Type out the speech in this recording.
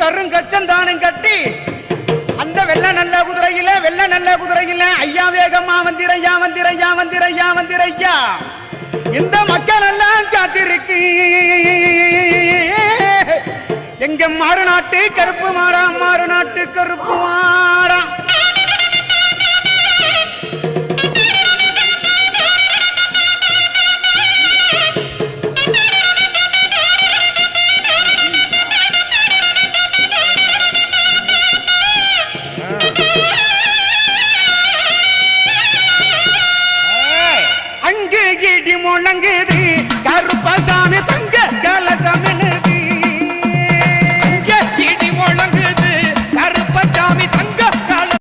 கருங்கச்சந்தானம் கட்டி அந்த வெள்ள நல்ல குதிரையில வெள்ள நல்ல குதிரையில ஐயா வேகமா வந்திரையா வந்திரையா வந்திரையா வந்திரையா. இந்த மக்கள் எல்லாம் காத்திருக்கு. எங்க மாறு நாட்டு கருப்பு மாறா மாறு நாட்டு கருப்பு அங்கு முழங்குது.